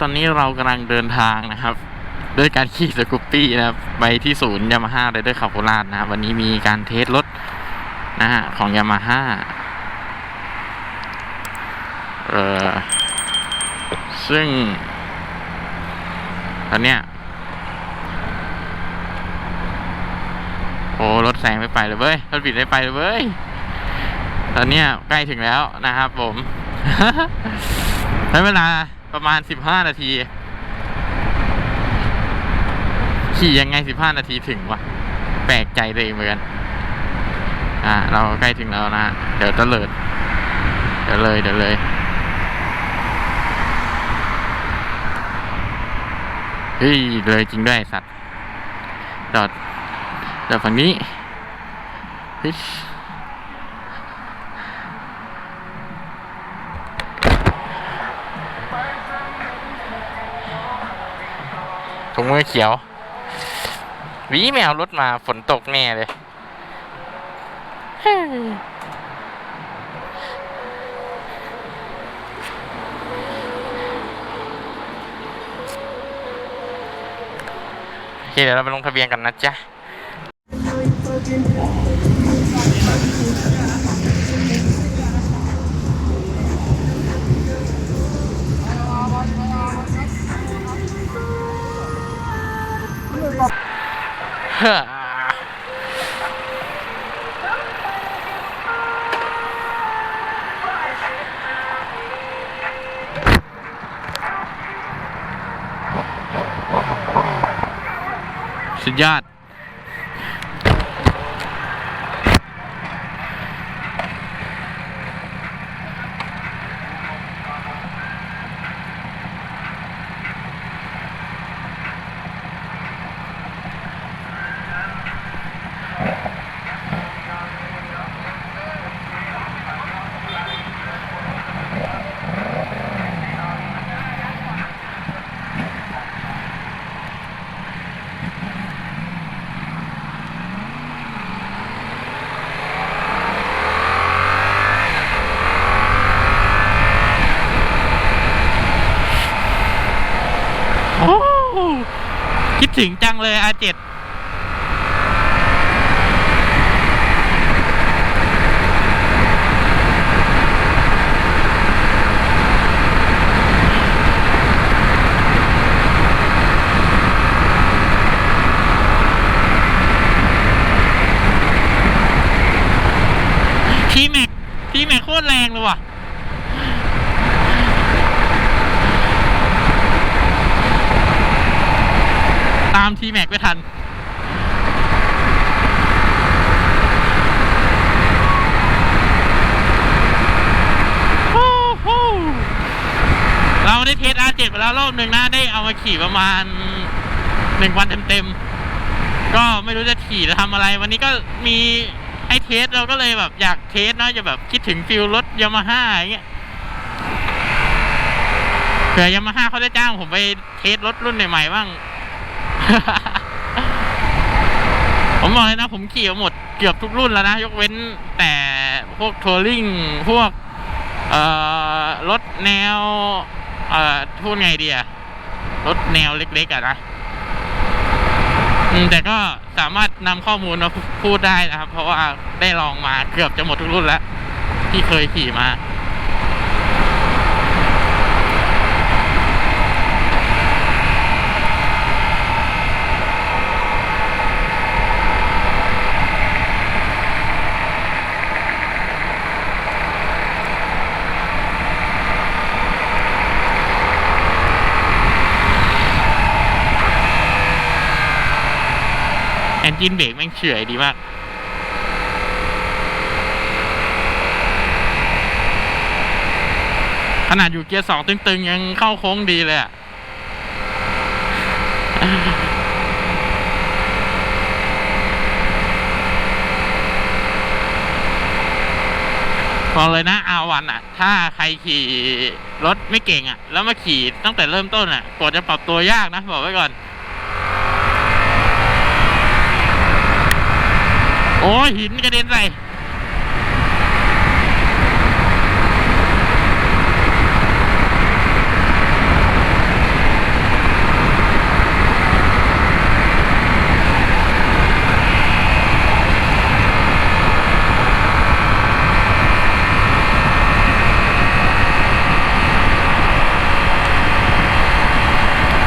ตอนนี้เรากำลังเดินทางนะครับ ด้วยการขี่สกูปปี้นะครับไปที่ศูนย์ยามาฮ่าไรเดอร์ขับโคราชนะครับวันนี้มีการเทสรถนะฮะของยามาฮ่าเออซึ่งตอนเนี้ยโอ้รถแซงไม่ไปเลยเว้ยรถบิดไม่ไปเลยเว้ยตอนเนี้ยใกล้ถึงแล้วนะครับผมใช้เวลา ประมาณสิบห้านาที ขี่ยังไงสิบห้านาทีถึงวะ แปลกใจเองเหมือนกัน อ่า เราใกล้ถึงแล้วนะ เดี๋ยวจะเลิดเดี๋ยวเลย เดี๋ยวเลยเฮ้ยเลยจริงด้วยสัตว์จอดจอดฝั่งนี้เถุงมือเขียววีแมวรถมาฝนตกแน่เลยเฮ้ยโอเคเดี๋ยวเราไปลงทะเบียนกันนะจ๊ะ สุดยอด โอ้คิดถึงจัง เจ็ดทีแม็กทีแม็กโคตรแรงเลยว่ะ ตามทีแม็กไม่ทัน เราได้เทส R7 ไปแล้วรอบหนึ่งนะได้เอามาขี่ประมาณหนึ่งวันเต็มๆ ก็ไม่รู้จะขี่จะทำอะไร วันนี้ก็มีให้เทสเราก็เลยแบบอยากเทสเนาะจะแบบคิดถึงฟิลรถยามาฮ่าอย่างเงี้ยเผื่อยามาฮ่าเขาได้จ้างผมไปเทสรถรุ่นใหม่ๆบ้าง ผมบอกเลยนะ ผมขี่มาหมดเกือบทุกรุ่นแล้วนะ ยกเว้นแต่พวกทัวริงพวกเอ่อรถแนวเอ่อพูดไงดีอะรถแนวเล็กๆอะนะแต่ก็สามารถนำข้อมูลมาพูดได้นะครับ เพราะว่าได้ลองมาเกือบจะหมดทุกรุ่นแล้ว ที่เคยขี่มา แอนจินเบรกแม่งเฉื่อยดีมากขนาดอยู่เกียร์สองตึงๆ ยังเข้าโค้งดีเลยอะบอกเลยนะอาวันอะ ถ้าใครขี่รถไม่เก่งอะ แล้วมาขี่ตั้งแต่เริ่มต้นอะกว่าจะปรับตัวยากนะ บอกไว้ก่อน โอ้หินกระเด็นใส่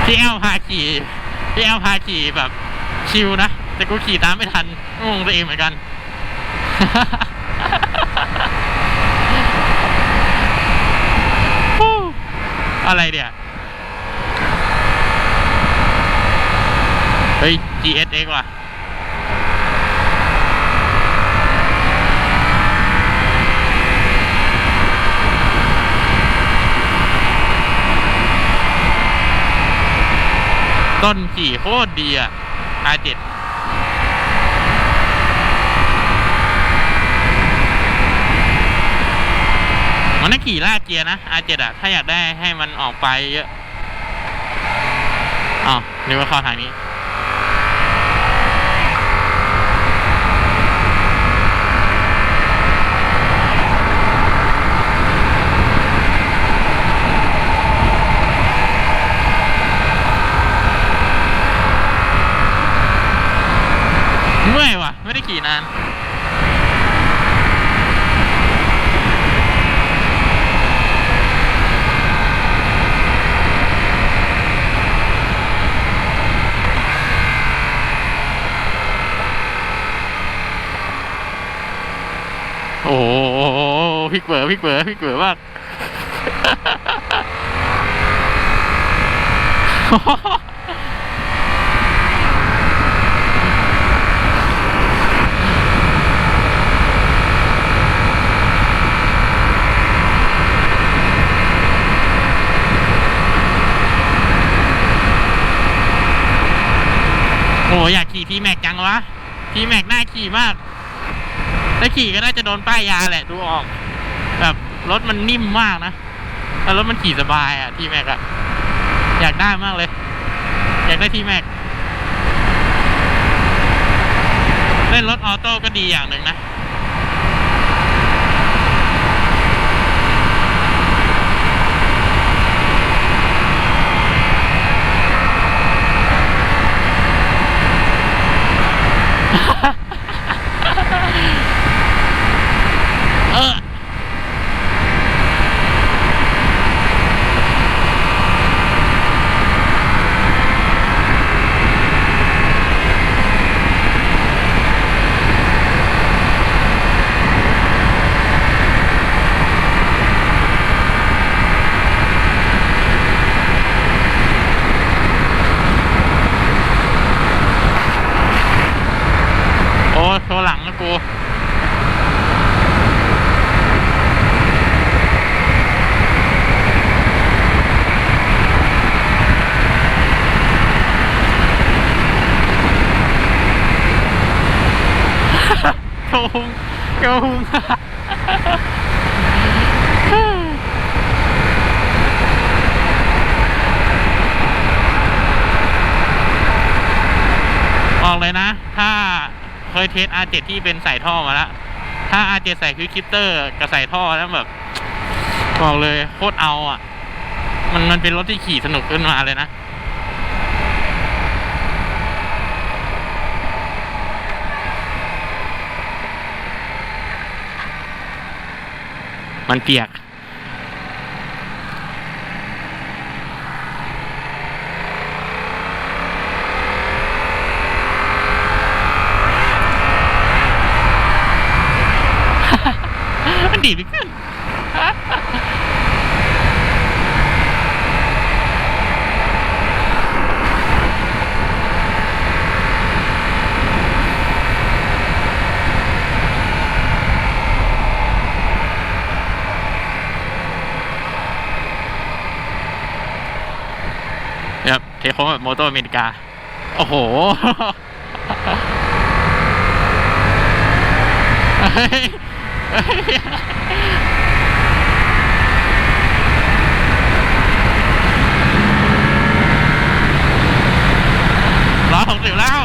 พี่แอลพาขี่พี่แอลพาขี่แบบชิวนะ แต่กูขี่ตามไม่ทันงงตัวเองเหมือนกัน อะไรเดี๋ยเฮ้ย GSX ว่ะต้นขี่โคตรดีอะ R7 มันน่าขี่ลากเกียร์นะ R7 อะถ้าอยากได้ให้มันออกไปเยอะอ๋อนึกว่าเข้าทางนี้เมื่อยว่ะ ไม่ได้ขี่นาน โอ้โห พลิกเบอร์พลิกเบอร์พลิกเบอร์มากโอ้อยากขี่ทีแม็กจังวะทีแม็กน่าขี่มาก ถ้าขี่ก็น่าจะโดนป้ายยาแหละ ดูออก รถมันนิ่มมากนะแล้วรถมันขี่สบายอะทีแม็กอะอยากได้มากเลย อยากได้ทีแม็กเล่นรถออโต้ก็ดีอย่างหนึ่งนะ เออ โอ้โชว์หลังนะกู โก งโกงบอกเลยนะ ถ้าเคยเทส R7 ที่เป็นใส่ท่อมาแล้ว ถ้า R7 ใส่ควิกคิปเตอร์กับใส่ท่อแล้วแบบบอกเลยโคตรเอาอะ มันมันเป็นรถที่ขี่สนุกขึ้นมาเลยนะ มันเปียก มันดีดไม่ขึ้น ครับเทโค้งแบบโมโตอเมริกา โอ้โหเฮ้ยเฮ้ยร้อยหกสิบแล้ว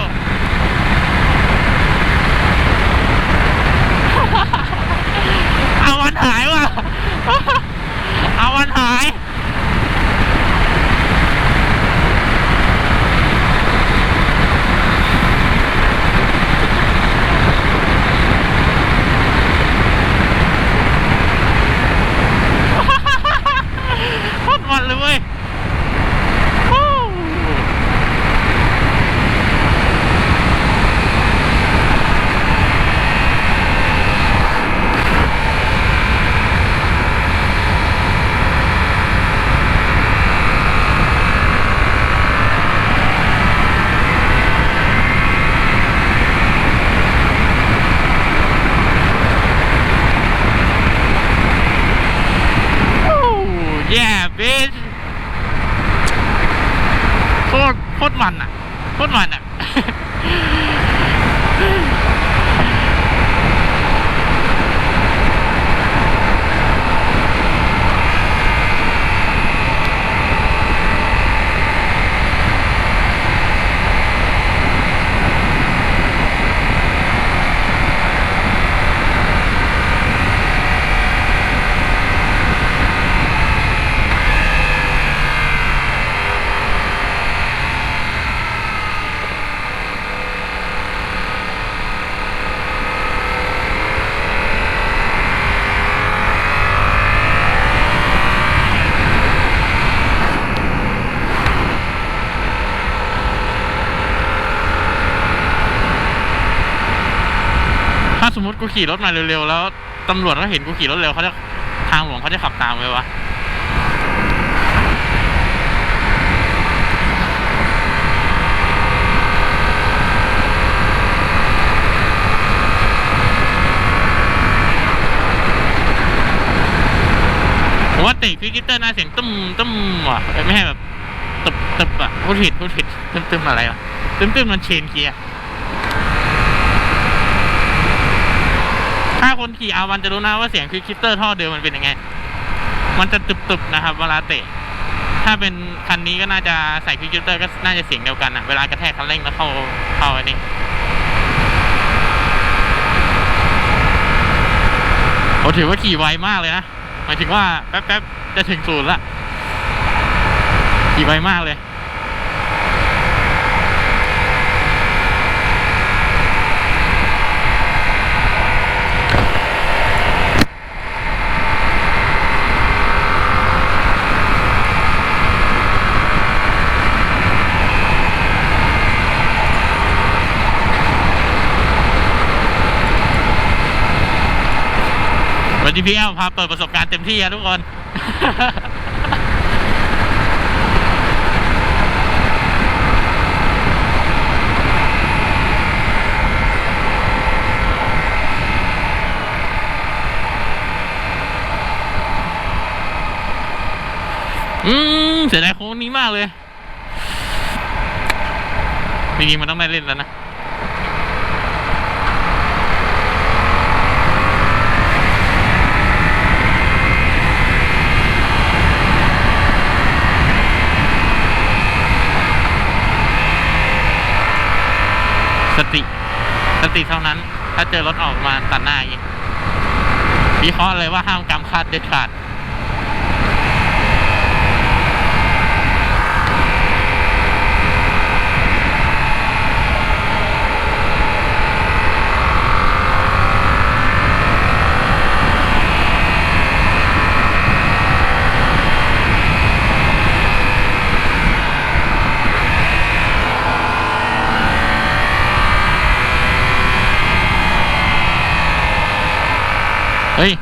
กูขี่รถมาเร็วๆแล้วตำรวจเขาเห็นกูขี่รถเร็วเขาจะทางหลวงเขาจะขับตามไหมวะผมว่าเตะฟิกเตอร์น้าเสียงตึ้มตึ้มว่ะไม่ใช่แบบตึบตึบอะพูดผิดพูดผิดตึ้มตึ้มอะไรอะตึ้มตึ้มมันเชนเกียร์ ถ้าคนขี่อาวันจะรู้นะว่าเสียงฟิกเตอร์ท่อเดิมมันเป็นยังไง มันจะตึบตึบนะครับ เวลาเตะ ถ้าเป็นคันนี้ก็น่าจะใส่ฟิกเตอร์ก็น่าจะเสียงเดียวกันอะเวลากระแทกคันเร่งแล้วเข้าเข้าอันนี้โอ้ถือว่าขี่ไวมากเลยนะหมายถึงว่าแป๊บๆจะถึงศูนย์ละขี่ไวมากเลย วันนี้พี่แอลพาเปิดประสบการณ์เต็มที่อะทุกคน อืมเสียดายโค้งนี้มากเลยจริงๆมันต้องได้เล่นแล้วนะ สติ สติเท่านั้น ถ้าเจอรถออกมาตัดหน้าอีกวิเคราะห์เลยว่าห้ามกำคาดเด็ดขาด เฮ้ย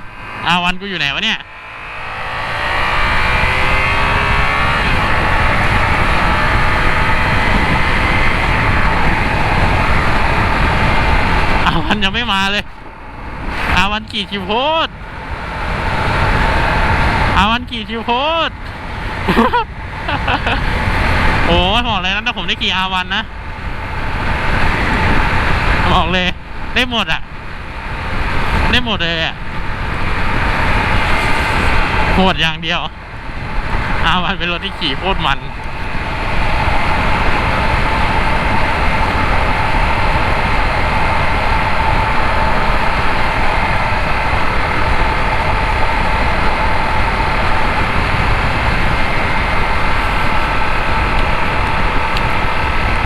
อาวันกูอยู่ไหนวะเนี่ยอาวันยังไม่มาเลยอาวันกี่คิวโพดอาวันกี่คิวโพดโอ้ยบอกเลยนะถ้าผมได้กี่อาวันนะ บอกเลย ได้หมดอะ ได้หมดเลยอะ โหดอย่างเดียวอาวันเป็นรถที่ขี่โคตรมัน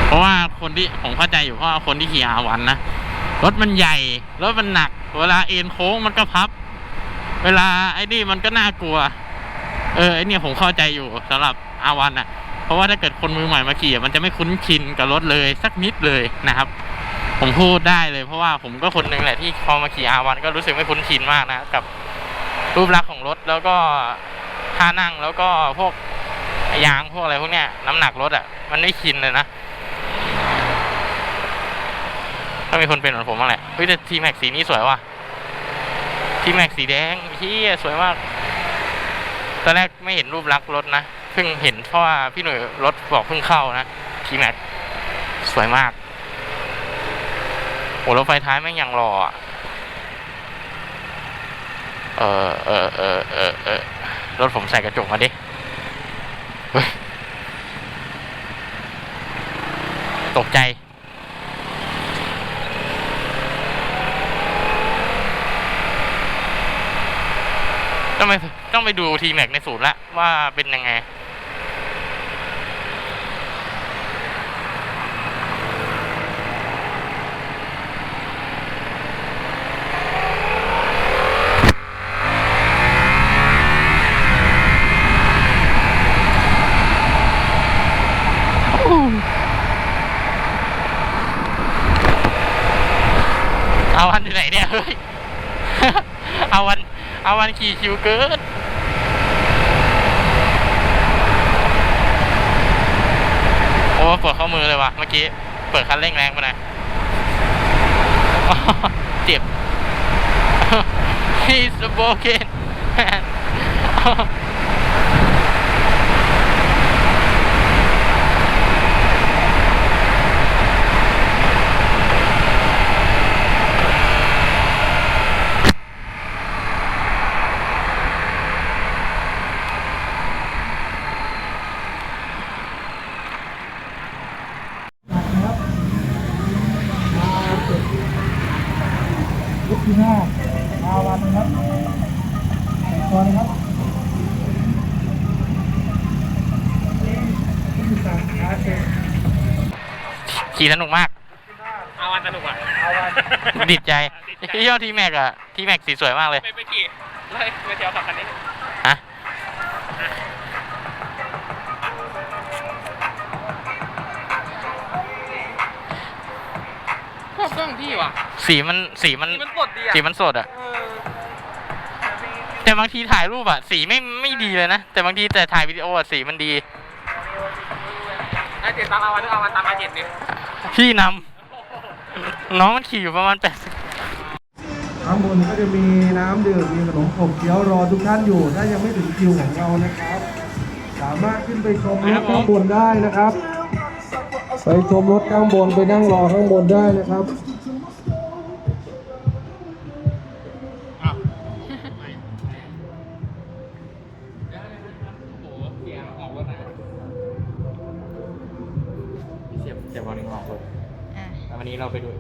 เพราะว่าคนที่ผมเข้าใจอยู่เพราะคนที่ขี่อาวันนะรถมันใหญ่ รถมันหนัก เวลาเอ็นโค้งมันก็พับ เวลาไอ้นี่มันก็น่ากลัว เออไอ้นี่ผมเข้าใจอยู่สำหรับอาวันอะเพราะว่าถ้าเกิดคนมือใหม่มาขี่อะมันจะไม่คุ้นชินกับรถเลยสักนิดเลยนะครับ ผมพูดได้เลย เพราะว่าผมก็คนหนึ่งแหละที่พอมาขี่อาวันก็รู้สึกไม่คุ้นชินมากนะกับรูปลักษณ์ของรถแล้วก็ท่านั่งแล้วก็พวกยางพวกอะไรพวกเนี้ยน้ำหนักรถอะ มันไม่ชินเลยนะถ้ามีคนเป็นเหมือนผมบ้างแหละเฮ้ยแต่ทีแม็กสีนี้สวยว่ะ ทีแม็กสีแดงพี่สวยมาก ตอนแรกไม่เห็นรูปลักษณ์รถนะเพิ่งเห็นเพราะว่าพี่หนุ่ยรถบอกเพิ่งเข้านะทีแม็กสวยมากโหแล้วไฟท้ายแม่งยังรออะเออเออเออเออเออรถผมใส่กระจกมาดิตกใจ ต้องไป ต้องไปดูทีแม็กในศูนย์ละว่าเป็นยังไง เอาวันที่ไหนเนี่ยเฮ้ย เอาวัน เอาวันขี่คิวเกิน อ้เปิดเข้ามือเลยว่ะเมื่อกี้ เปิดคันเร่งแรงไปหน่อยเจ็บ He's broken man ยก ที่ห้ามาวันนะครับตอนนะครับที่สามขาเจ็ดขี่สนุกมาก เอาวันสนุกอะเอาวันดิดใจติดใจที่ยอดทีแม็กอะทีแม็กสีสวยมากเลย ไปไปขี่เลยไปเที่ยวขับคันนี้ อบเครื่องพี่ว่ะสีมันสีมันนี่มันสดดีอะสีมันสดอะเออแต่บางทีถ่ายรูปอะสีไม่ไม่ดีเลยนะ แต่บางทีแต่ถ่ายวิดีโออะสีมันดี ไอเจ็ดตามเอาวันหรือเอาวันตามไอเจ็ดนี่พี่นำน้องมันขี่อยู่ประมาณแปด ข้างบนก็จะมีน้ำดื่มมีขนมขบเคี้ยวรอทุกท่านอยู่ ถ้ายังไม่ถึงคิวของเรานะครับ สามารถขึ้นไปชมรถข้างบนได้นะครับ ไปชมรถข้างบนไปนั่งรอข้างบนได้นะครับโอ้โหเสียงออกรถนะเสียบเสียบบอลลิงออกเลยอะแล้ววันนี้เราไปดู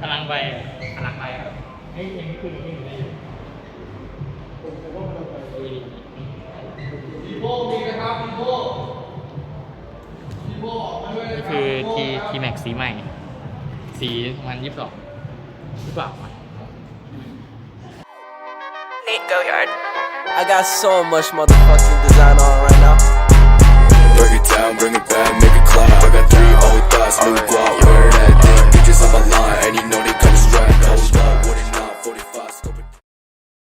พลังไปพลังไปครับเฮ้ยยังไม่ขึ้นไม่ขึ้นเลยพีโบมีนะครับพีโบพีโบออกมาด้วยนี่นะครัคือพีทีโบ้ทีแม็กสีใหม่ สีประมาณยี่สิบสองหรือเปล่าวะ Nate Go Yard. I got so much motherfucking design on right now. It down, bring it back, make it clap. I got three old thoughts, new guap, where that thing? Bitches on my line, and you know they come strapped. Hold up, wouldn't